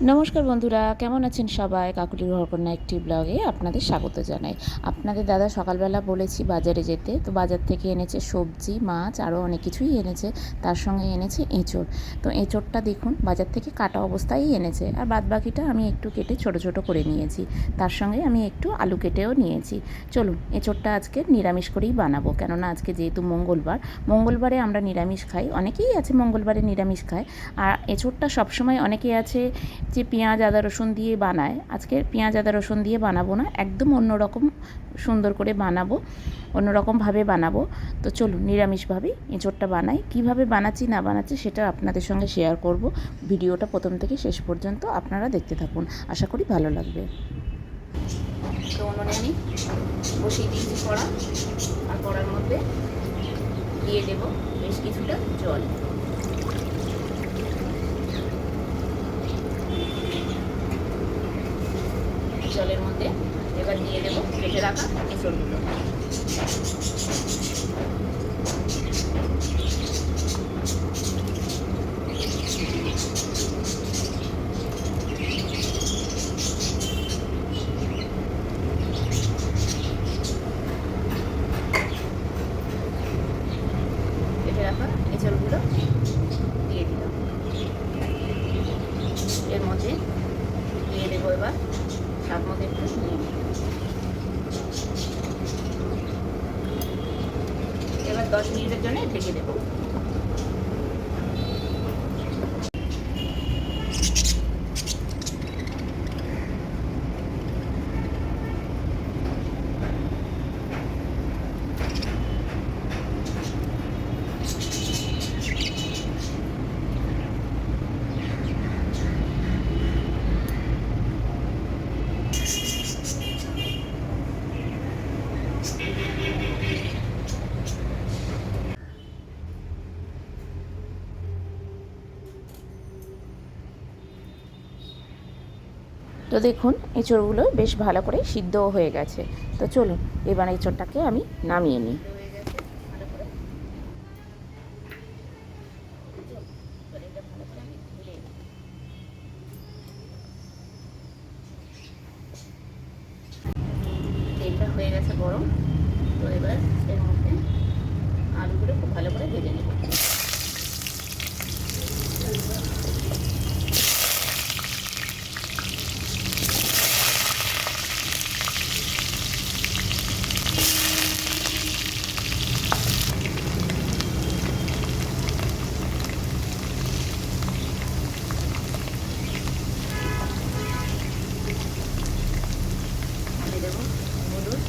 নমস্কার বন্ধুরা, কেমন আছেন সবাই? কাকুলির ঘরকন্যা একটি ব্লগে আপনাদের স্বাগত জানাই। আপনাদের দাদা সকালবেলা বলেছি বাজারে যেতে, তো বাজার থেকে এনেছে সবজি, মাছ, আরও অনেক কিছুই এনেছে। তার সঙ্গে এনেছে এঁচড়। তো এঁচড়টা দেখুন, বাজার থেকে কাটা অবস্থায় এনেছে। আর বাদ বাকিটা আমি একটু কেটে ছোট ছোট করে নিয়েছি। তার সঙ্গে আমি একটু আলু কেটেও নিয়েছি। চলুন, এঁচড়টা আজকে নিরামিষ করেই বানাবো। কেননা আজকে যেহেতু মঙ্গলবার, মঙ্গলবারে আমরা নিরামিষ খাই। অনেকেই আছে মঙ্গলবারে নিরামিষ খায়। আর এঁচড়টা সবসময় অনেকে আছে যে পেঁয়াজ, আদা, রসুন দিয়ে বানায়, আজকে পেঁয়াজ, আদা, রসুন দিয়ে বানাবো না, একদম অন্যরকম সুন্দর করে বানাবো, অন্যরকমভাবে বানাবো। তো চলুন নিরামিষভাবেই এঁচোড়টা বানাই। কীভাবে বানাচ্ছি, না বানাচ্ছি, সেটা আপনাদের সঙ্গে শেয়ার করব। ভিডিওটা প্রথম থেকে শেষ পর্যন্ত আপনারা দেখতে থাকুন। আশা করি ভালো লাগবে। তো উনুনে আমি বসিয়ে দিয়েছি কড়া। আর কড়ার মধ্যে দিয়ে দেব বেশ কিছুটা জল। Sorun yok. দশ মিনিটের জন্য ঢেকে দেবো। তো দেখুন এঁচড়গুলো বেশ ভালো করে সিদ্ধও হয়ে গেছে। তো চলুন, এবার এঁচড়টাকে আমি নামিয়ে নিই তেলটা হয়ে গেছে গরম তো এবার এর মধ্যে আলুগুলো খুব ভালো করে ভেজে নেব দিয়ে দেবো হলুদ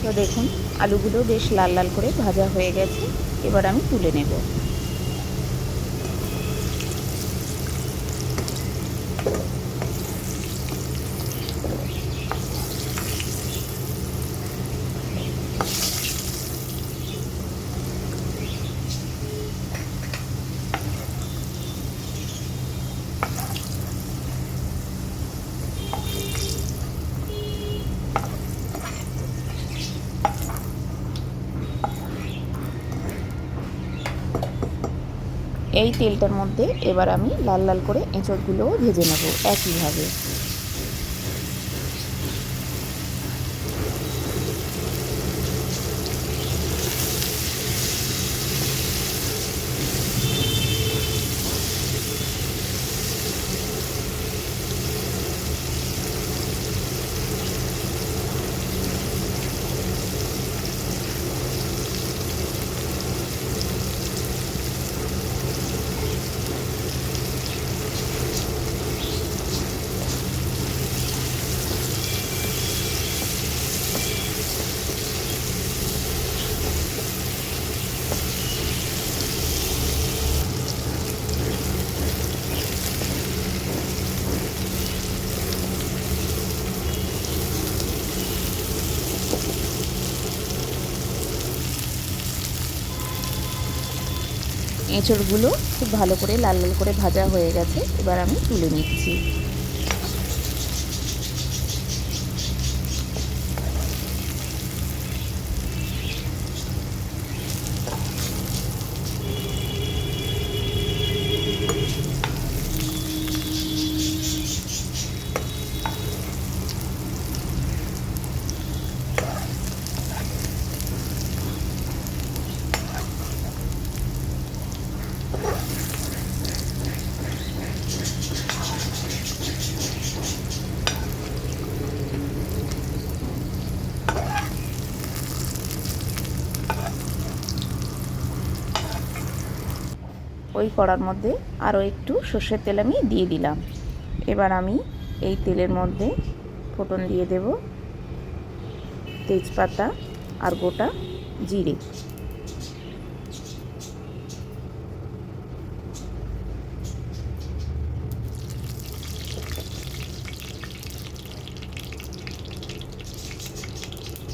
তো দেখুন। আলুগুলো বেশ লাল লাল করে ভাজা হয়ে গেছে। এবার আমি তুলে নেব। এই তেলটার মধ্যে এবার আমি লাল লাল করে এঁচড়গুলোও ভেজে নেব একইভাবে। এঁচড়গুলো খুব ভালো করে লাল লাল করে ভাজা হয়ে গেছে। এবার আমি তুলে নিচ্ছি। ওই কড়ার মধ্যে আরও একটু সর্ষের তেল আমি দিয়ে দিলাম। এবার আমি এই তেলের মধ্যে ফোটন দিয়ে দেব তেজপাতা আর গোটা জিরে।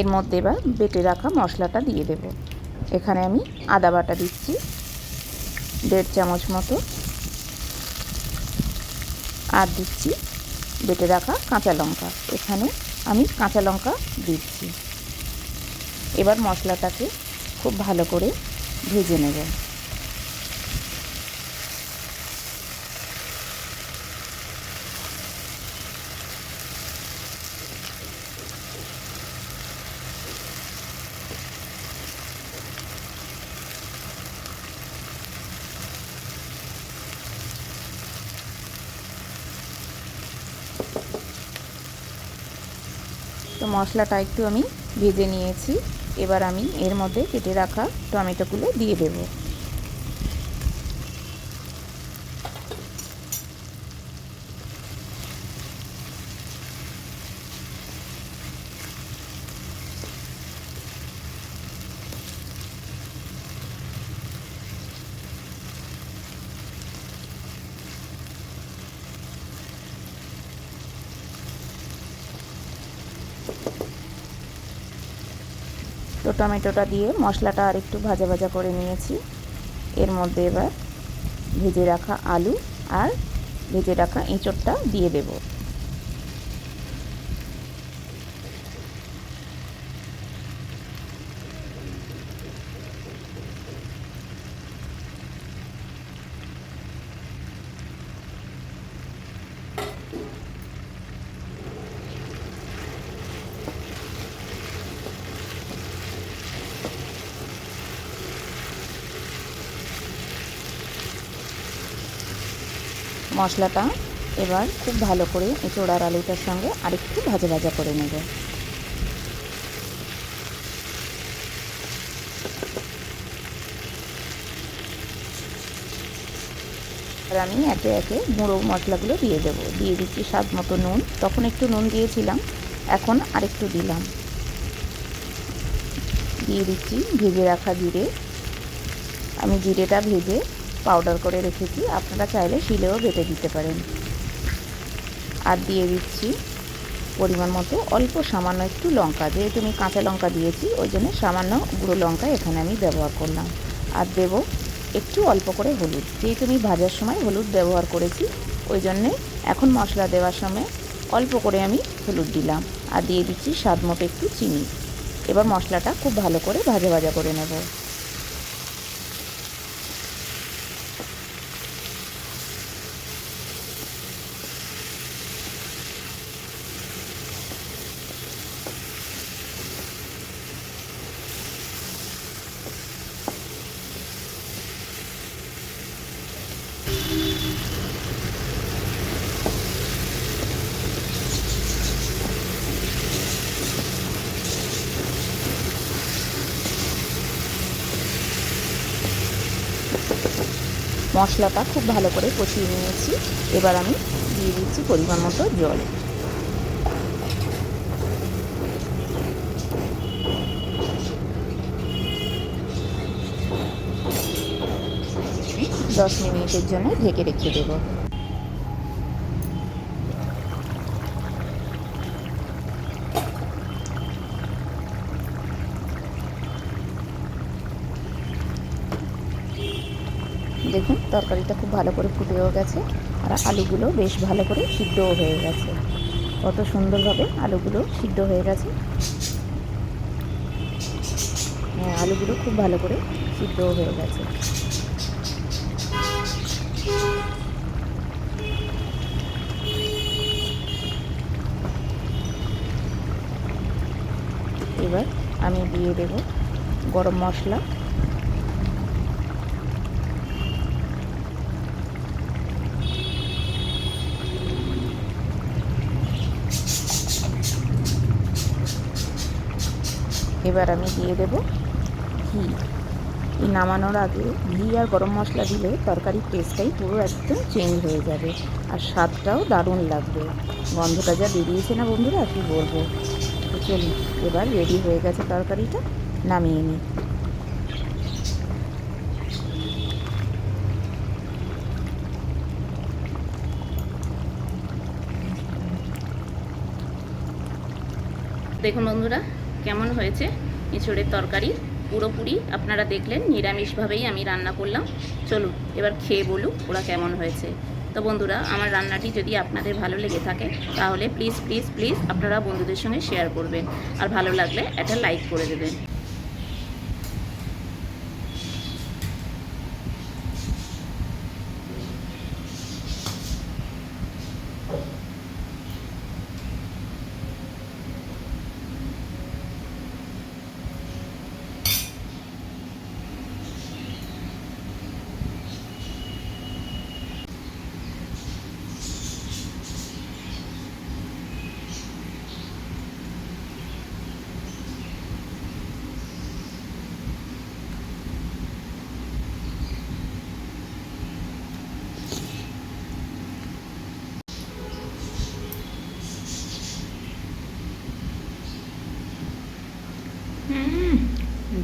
এর মধ্যে এবার বেটে রাখা মশলাটা দিয়ে দেব। এখানে আমি আদা বাটা দিচ্ছি। দেড় চামচ মতো। আর দিচ্ছি বেটে রাখা কাঁচা লঙ্কা। এখানে আমি কাঁচা লঙ্কা দিচ্ছি। এবার মশলাটাকে খুব ভালো করে ভেজে নেব। মশলাটা একটু আমি ভেজে নিয়েছি। এবার আমি এর মধ্যে কেটে রাখা টমেটোগুলো দিয়ে দেব। তো টমেটোটা দিয়ে মশলাটা আর একটু ভাজা ভাজা করে নিয়েছি। এর মধ্যে এবার ভেজে রাখা আলু আর ভেজে রাখা এঁচড়টা দিয়ে দেব। মশলাটা এবার খুব ভালো করে এঁচড় আর আলুটার সঙ্গে আরেকটু ভাজা ভাজা করে নেব। আমি একে একে গুঁড়ো মশলাগুলো দিয়ে দেবো। দিয়ে দিচ্ছি স্বাদ মতো নুন। তখন একটু নুন দিয়েছিলাম, এখন আরেকটু দিলাম। দিয়ে দিচ্ছি ভেজে রাখা জিরে। আমি জিরেটা ভেজে পাউডার করে রেখেছি। আপনারা চাইলে শিলেও বেটে দিতে পারেন। আর দিয়ে দিচ্ছি পরিমাণ মতো অল্প সামান্য একটু লঙ্কা। যেহেতু আমি কাঁচা লঙ্কা দিয়েছি, ওই জন্য সামান্য গুঁড়ো লঙ্কা এখানে আমি ব্যবহার করলাম। আর দেব একটু অল্প করে হলুদ। যেহেতু আমি ভাজার সময় হলুদ ব্যবহার করেছি, ওই জন্যে এখন মশলা দেওয়ার সময় অল্প করে আমি হলুদ দিলাম। আর দিয়ে দিচ্ছি স্বাদ মতো একটু চিনি। এবার মশলাটা খুব ভালো করে ভাজা ভাজা করে নেব। মশলাটা খুব ভালো করে কষিয়ে নিয়েছি। এবার আমি দিয়ে দিচ্ছি পরিমাণ মতো জল। দশ মিনিটের জন্য ঢেকে রেখে দেবো। দেখুন, তরকারিটা খুব ভালো করে ফুটেও গেছে আর আলুগুলো বেশ ভালো করে সিদ্ধও হয়ে গেছে। কত সুন্দরভাবে আলুগুলো সিদ্ধ হয়ে গেছে। হ্যাঁ আলুগুলো খুব ভালো করে সিদ্ধও হয়ে গেছে। এবার আমি দিয়ে দেব গরম মশলা। এবার আমি দিয়ে দেব ঘি। এই নামানোর আগে ঘি আর গরম মশলা দিলে তরকারির টেস্টটাই পুরো একদম চেঞ্জ হয়ে যাবে। আর স্বাদটাও দারুণ লাগবে। গন্ধটা যা বেরিয়েছে না বন্ধুরা, কী বলব? তো এবার রেডি হয়ে গেছে তরকারিটা, নামিয়ে নিই। দেখুন বন্ধুরা কেমন হয়েছে? এঁচড়ের তরকারি পুরোপুরি আপনারা দেখলেন, নিরামিষভাবেই আমি রান্না করলাম। চলুন, এবার খেয়ে বলুক ওরা কেমন হয়েছে। তো বন্ধুরা, আমার রান্নাটি যদি আপনাদের ভালো লেগে থাকে, তাহলে প্লিজ প্লিজ প্লিজ আপনারা বন্ধুদের সঙ্গে শেয়ার করবেন। আর ভালো লাগলে একটা লাইক করে দেবেন।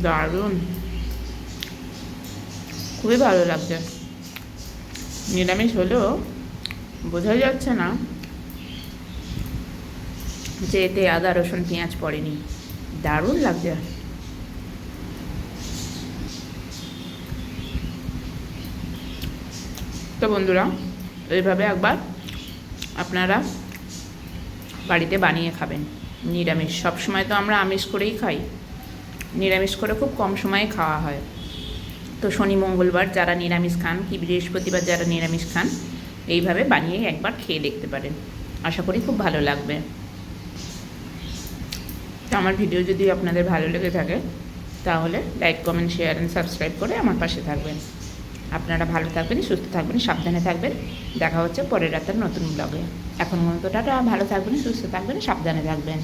দারুণ। খুবই ভালো লাগছে। নিরামিষ হলেও বোঝা যাচ্ছে না যে এতে আদা, রসুন, পেঁয়াজ পড়েনি। দারুণ লাগছে। তো বন্ধুরা এইভাবে একবার আপনারা বাড়িতে বানিয়ে খাবেন। নিরামিষ। সবসময় তো আমরা আমিষ করেই খাই। নিরামিষ করে খুব কম সময়ে খাওয়া হয়। তো শনি, মঙ্গলবার যারা নিরামিষ খান কি বৃহস্পতিবার যারা নিরামিষ খান, এইভাবে বানিয়ে একবার খেয়ে দেখতে পারেন। আশা করি খুব ভালো লাগবে। তো আমার ভিডিও যদি আপনাদের ভালো লেগে থাকে, তাহলে like, comment, share and subscribe করে আমার পাশে থাকবেন। আপনারা ভালো থাকবেন, সুস্থ থাকবেন, সাবধানে থাকবেন। দেখা হচ্ছে পরের রাতের নতুন ব্লগে এখন মতো টাটা, ভালো থাকবেন, সুস্থ থাকবেন, সাবধানে থাকবেন।